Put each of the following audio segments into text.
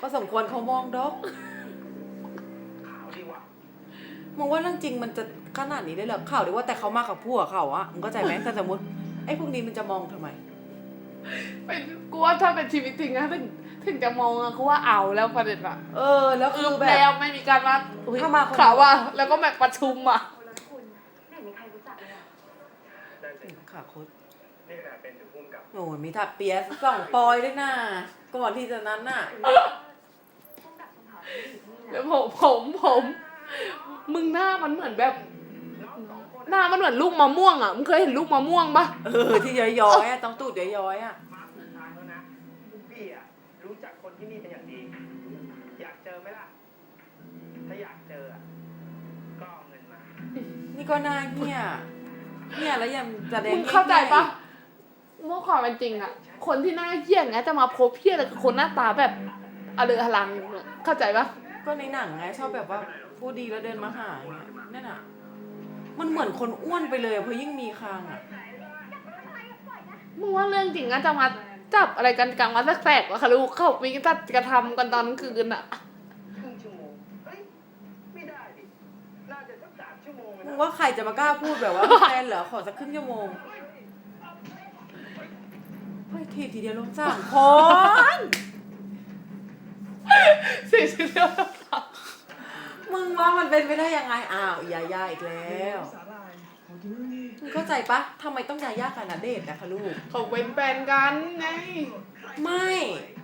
ก็สมควรเขามองดอกขาวดีว่ะมองว่าเรื่องจริงมันจะขนาดนี้ได้เหรอข่าวดีว่าแต่เขามากับผัวเขาอะมึงเข้าใจไหมแต่สมมติไอ้พวกนี้มันจะมองทำไม เป็นกูว่าถ้าเป็นชีวิตจริงนะถึงถึงจะมองอะกูว่าเอาแล้วประเด็นอะเออ แล้วคือึอบแบแล้วบ ไม่มีการมาอุ๊ยถ้ามาคน ข่าวว่า แล้วก็แบบประชุมอะคนละคุณไม่เห็นมีใครรู้จักเลยอะได้สิขาโคตรนี่ขนาดเป็นถึงพุ่มกับโอ้ยมีถักเปียสสองปอยด้วยนะก่อนที่จะนั้นน่ะ ผมผมผม มึงหน้ามันเหมือนแบบน้องสองคนหน้ามันเหมือนลูกมะม่วงอะมึงเคยเห็นลูกมะม่วงปะเออที่ย้อยๆอะต้องตูดย้อยๆอะมาสุดท้ายแล้วนะพี่อะรู้จักคนที่นี่เป็นอย่างดี อยากเจอไหมล่ะ ถ้าอยากเจออะก็เอาเงินมา นี่ก็น่าเหี้ยเหี้ยแล้วยังแสดงมึงเข้าใจปะเมื่อความเป็นจริงอะคนที่หน้าเหี้ยอย่างเงี้ยจะมาพบเหี้ยอะไรกับคนหน้าตาแบบอเลอหลังเข้าใจปะ ก็ในหนังไงชอบแบบว่าพูดดีแล้วเดินมาหาอย่างเงี้ยนั่นอะ มันเหมือนคนอ้วนไปเลยอะเพราะยิ่งมีคางอะมึงว่าเรื่องจริงอะจะมาจับอะไรกันกลางวันแสกๆวะคะลูกเขามีจัดกระทำกันตอนกลางคืนอะครึ่งชั่วโมงเฮ้ยไม่ได้ดิน่าจะสักสามชั่วโมงเลยมึนะงว่าใครจะมากล้าพูดแบบว่ามีแฟนเหรอขอสักครึ่งชั่วโมงเฮ้ยทีทีเดียวลงสามคนสิ่งที่เรียกว่า มึงว่ามันเป็นไปได้ยังไงอ้าวอย่าย่าอีกแล้วมึงเข้าใจปะทำไมต้องยาย่ากับนาเดชน์นะคะลูก เขาเป็นแฟนกันไงไม่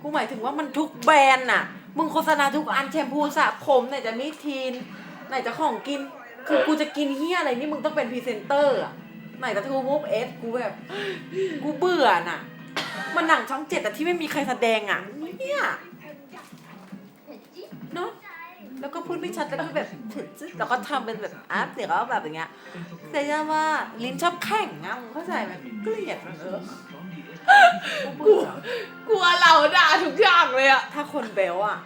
กูหมายถึงว่ามันทุกแบรนด์น่ะ มึงโฆษณาทุกอันแชมพูสระผมไหนจะมิทีน ไหนจะของกิน คือกูจะกินเฮียอะไรนี่มึงต้องเป็นพรีเซนเตอร์อะไหนจะทูมูฟเอสกูแบบ กูเบื่อน่ะ มันหนังช่องเจ็ดแต่ที่ไม่มีใครแสดงอะเนี่ย ก็พูดไม่ชัดแล้วก็แบบแล้วก็ทำเป็นแบบอาร์ตเสียงก็แบบอย่างเงี้ยแต่ย่าว่าลิ้นชอบแข็งอะมึงเข้าใจไหมเกลียดมันเออกูเบื่อกลัวเราด่าทุกอย่างเลยอะถ้าคนเบลอะ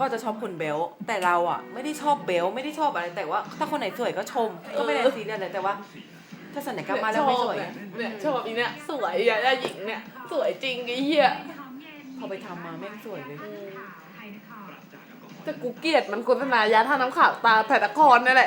ก็จะชอบคนเบลแต่เราอะไม่ได้ชอบเบลไม่ได้ชอบอะไรแต่ว่า ถ้าคนไหนสวยก็ชม ก็ไม่ได้ซีเรียสเลยแต่ว่าถ้าสัญญกรรมมาแล้วไม่สวยเนี่ยเนี่ยชอบอีเนี่ยสวยยาย่าหญิงเนี่ย สวยจริงไอ้เหี้ยพอไปทำมาแม่งสวยเลย แต่กูเกลียดมันโฆษณายาท่าน้ำขาวตาแผลตะคอนนี่แหละ